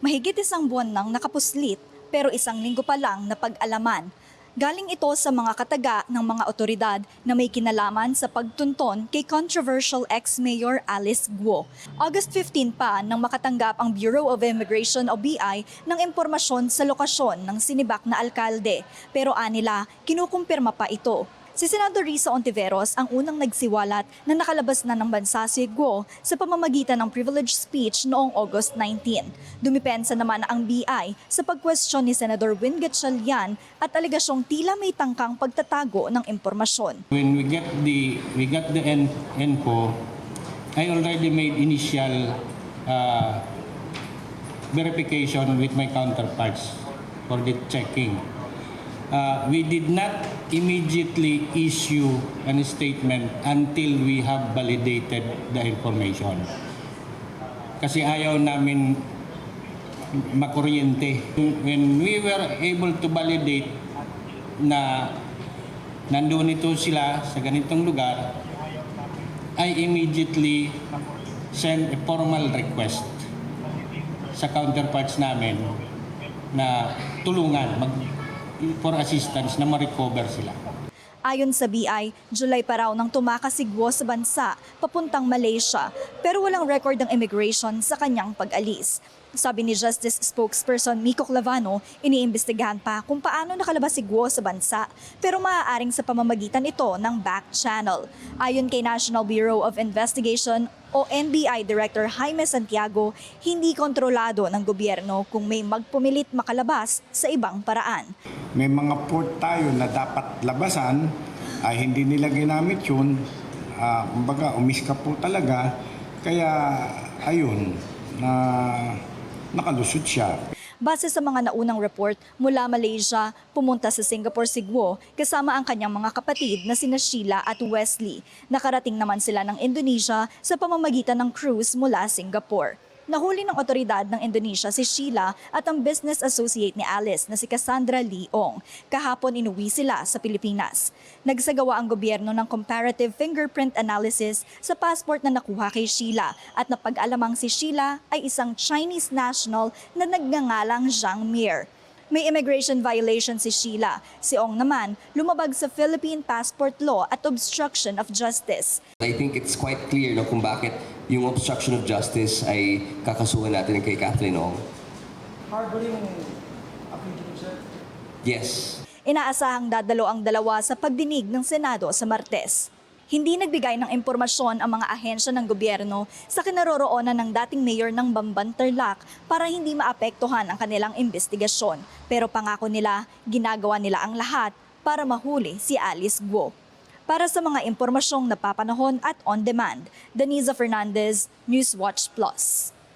Mahigit isang buwan nang nakapuslit pero isang linggo pa lang na pag-alaman. Galing ito sa mga kataga ng mga otoridad na may kinalaman sa pagtunton kay controversial ex-mayor Alice Guo. August 15 pa nang makatanggap ang Bureau of Immigration o BI ng impormasyon sa lokasyon ng sinibak na alkalde. Pero anila, kinukumpirma pa ito. Si Senador Risa Ontiveros ang unang nagsiwalat na nakalabas na ng bansa si Guo sa pamamagitan ng privilege speech noong August 19. Dumipensa naman ang BI sa pagkwestiyon ni Senador Win Gatchalian at alegasyong tila may tangkang pagtatago ng impormasyon. When we get the we got the info, I already made initial uh, verification with my counterparts for the checking. Uh, we did not immediately issue a statement until we have validated the information. Kasi ayaw namin makuryente. When we were able to validate na nandun ito sila sa ganitong lugar, I immediately send a formal request sa counterparts namin na tulungan mag, for assistance na ma-recover sila. Ayon sa BI, July pa raw nang tumakas si Guo sa bansa papuntang Malaysia pero walang record ng immigration sa kanyang pag-alis. Sabi ni Justice spokesperson Miko Clavano, iniimbestigahan pa kung paano nakalabas si Guo sa bansa pero maaaring sa pamamagitan ito ng back channel. Ayon kay National Bureau of Investigation o NBI Director Jaime Santiago, hindi kontrolado ng gobyerno kung may magpumilit makalabas sa ibang paraan. May mga port tayo na dapat labasan, ay hindi nila ginamit yun. Ah, kumbaga, umiska po talaga. Kaya, ayun, na nakalusot siya. Base sa mga naunang report mula Malaysia, pumunta sa Singapore si Guo kasama ang kanyang mga kapatid na sina Sheila at Wesley. Nakarating naman sila ng Indonesia sa pamamagitan ng cruise mula Singapore. Nahuli ng otoridad ng Indonesia si Sheila at ang business associate ni Alice na si Cassandra Leong. Kahapon inuwi sila sa Pilipinas. Nagsagawa ang gobyerno ng comparative fingerprint analysis sa passport na nakuha kay Sheila at napag-alamang si Sheila ay isang Chinese national na nagngangalang Zhang Mir. May immigration violation si Sheila. Si Ong naman lumabag sa Philippine passport law at obstruction of justice. I think it's quite clear no, kung bakit yung obstruction of justice ay kakasuhan natin kay Kathleen Ong. harboring a fugitive, sir? Yes. Inaasahang dadalo ang dalawa sa pagdinig ng Senado sa Martes. Hindi nagbigay ng impormasyon ang mga ahensya ng gobyerno sa kinaroroonan ng dating mayor ng Bamban Tarlac para hindi maapektuhan ang kanilang investigasyon. Pero pangako nila, ginagawa nila ang lahat para mahuli si Alice Guo. Para sa mga impormasyong napapanahon at on demand, Denisa Fernandez, Newswatch Plus.